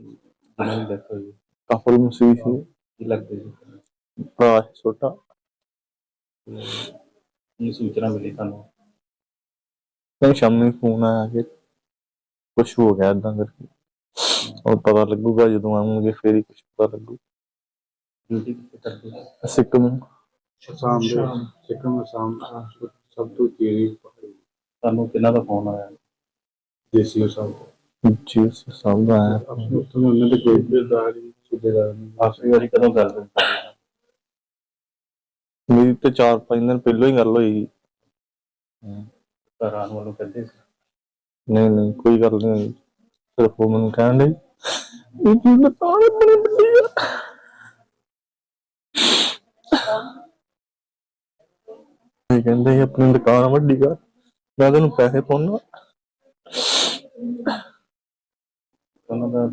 ਜਿਹਨਾਂ ਦੀ ਡੈਥ ਹੋਈ ਕਾਫਲ ਮਸੀਹ ਸੀ ਕੀ ਲੱਗਦੇ ਸੀ ਭਰਾ ਸੀ ਛੋਟਾ। ਤੇ ਇਹ ਸੂਚਨਾ ਮਿਲੀ ਤੁਹਾਨੂੰ ਤਾਂ ਸ਼ਾਮੀ ਫੋਨ ਆਇਆ ਕਿ ਕੁਝ ਹੋ ਗਿਆ ਇਦਾਂ ਕਰਕੇ। ਉਹ ਪਤਾ ਲੱਗੂਗਾ ਜਦੋਂ ਆਉਂਗੇ ਫੇਰ ਹੀ ਕੁਝ ਪਤਾ ਲੱਗੂ। ਡਿਊਟੀ ਕਿੱਥੇ ਕਰਦੇ ਸੀ ਸਿੱਕਮ। ਸ਼ਾਮ ਦੇ। ਸਿੱਕਮ ਅਸਾਮ ਸਭ ਤੋਂ ਤੇਰੀ ਤੁਹਾਨੂੰ ਕਿਹਨਾਂ ਦਾ ਫੋਨ ਆਇਆ? ਦੇਸੀ ਸਾਹਿਬ ਜੀ ਸਭ ਦਾ ਆਪਣੇ ਉੱਥੋਂ ਉਹਨਾਂ ਦੇ ਕੋਈ ਬਿਲਦਾਰ ਸੁਬੇਦਾਰ ਨਹੀਂ ਆਖਰੀ ਵਾਰੀ ਕਦੋਂ ਗੱਲ ਹੋਈ? ਮੇਰੀ ਤੇ 4-5 ਦਿਨ ਪਹਿਲਾਂ ਹੀ ਗੱਲ ਹੋਈ। ਘਰ ਵੱਲੋਂ ਕਹਿੰਦੇ ਸੀ। ਨਹੀਂ ਨਹੀਂ ਕੋਈ ਗੱਲ ਨਹੀਂ ਸਿਰਫ ਉਹ ਮੈਨੂੰ ਕਹਿਣ ਲਈ ਇਹ ਕੀ ਬਤਾਉਣ ਬੜੀ ਵੱਡੀ ਆ। ਇਹ ਕਹਿੰਦੇ ਆਪਣੀ ਦੁਕਾਨ ਵੱਡੀ ਕਰ ਮੈਂ ਤੈਨੂੰ ਪੈਸੇ ਪਾਉਣਾ। ਉਹਨਾਂ ਦਾ